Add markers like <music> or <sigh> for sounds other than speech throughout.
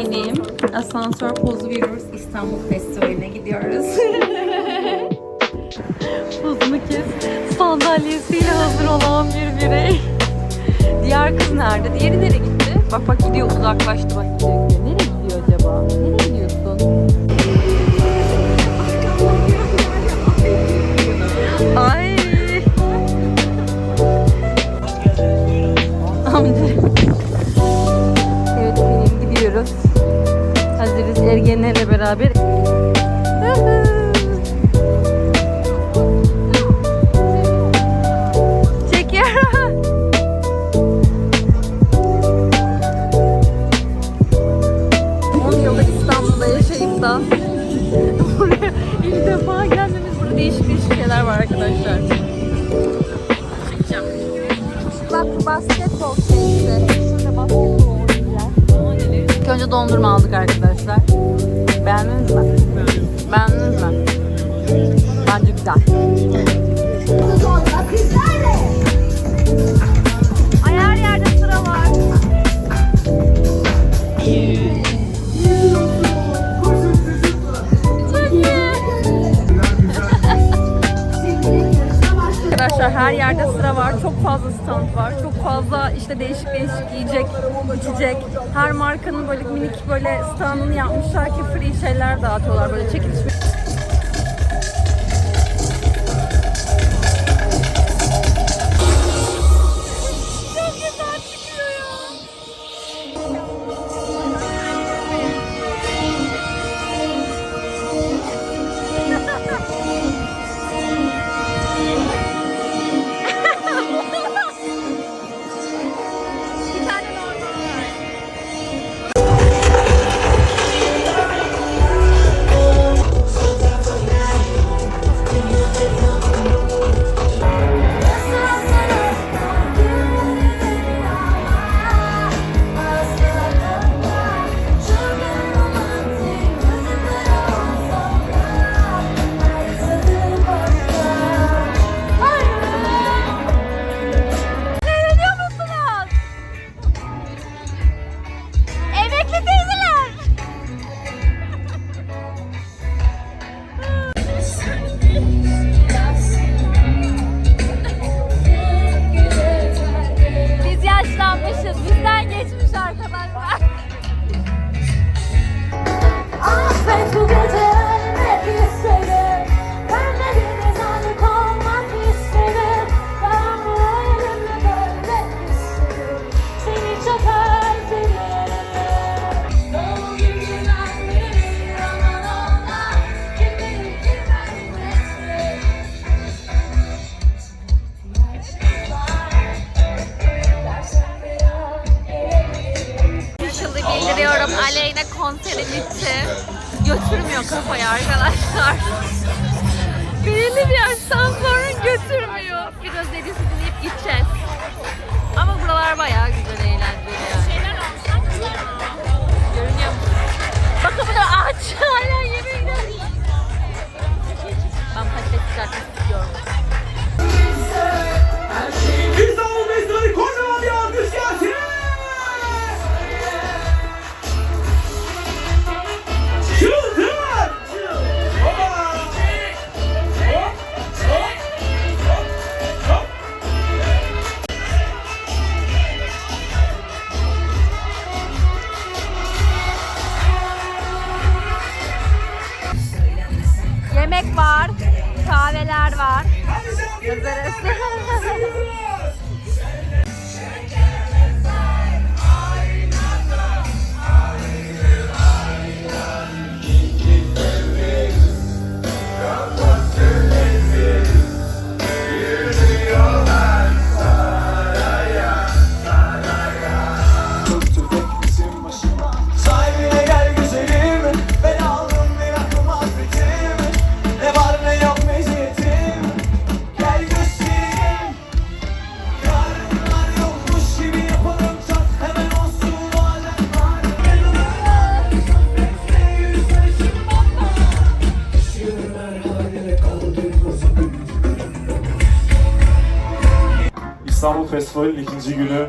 benim Asansör Pozu Viewers İstanbul Festivali'ne gidiyoruz. <laughs> Pozunu kes. Sandalyesiyle hazır olan bir birey. Diğer kız nerede? Diğeri nereye gitti? Bak bak gidiyor uzaklaştı bak gidiyor. Nereye gidiyor acaba? dondurma aldım. fazla stand var. Çok fazla işte değişik değişik yiyecek, içecek. Her markanın böyle minik böyle standını yapmışlar ki free şeyler dağıtıyorlar böyle çekiliş. konsere gitti. Götürmüyor kafayı arkadaşlar. Belirli bir yaştan sonra götürmüyor. Biraz dedesi dinleyip gideceğiz. var, kahveler var. Hazırız. <laughs> İstanbul Festivali'nin ikinci günü.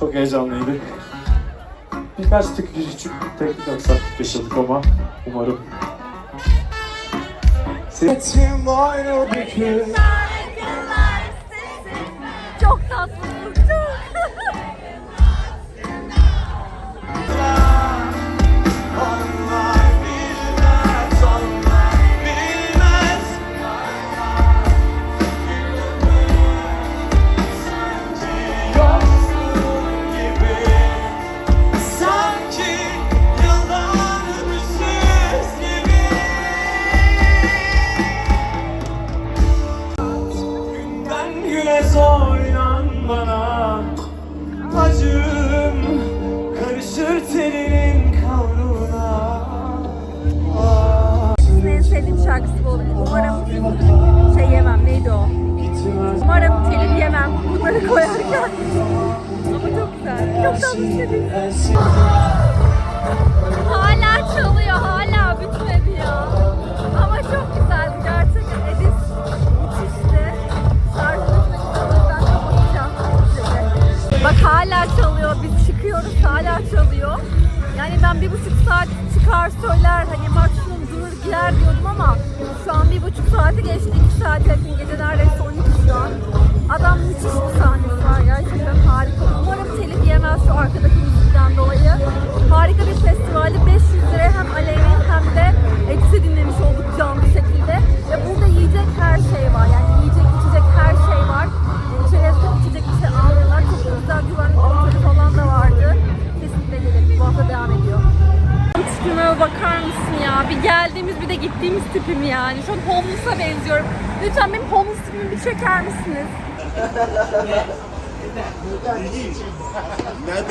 Çok heyecanlıydı. Birkaç tık küçük teknik aksaklık yaşadık ama umarım. Setim şarkısı bu. Umarım şey yemem. Neydi o? Umarım telif yemem bunları koyarken. Ama çok güzel. Çok tatlı istedim. Hala çalıyor. Hala bitmedi ya. Ama çok güzeldi. Gerçekten Edis müthişti. Üzere. Ben kapatacağım. Bak hala çalıyor. Biz çıkıyoruz. Hala çalıyor. Yani ben bir buçuk saat çıkar söyler hani maksimum durur gider diyordum ama şu an bir buçuk saati geçti. iki saat yakın gece neredeyse 12 şu an. Adam müthiş bir sahnesi var. Gerçekten harika. Umarım telif yemez şu arkadaki müzikten dolayı. Harika bir festivali 500 liraya hem Alev'in benziyorum. Lütfen benim homeless tipimi bir çeker misiniz? Ne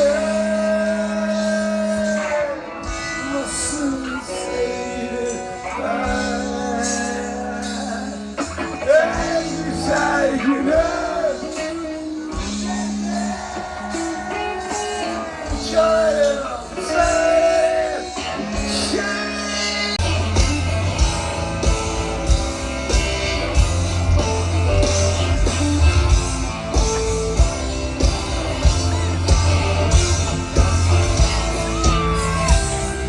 girl.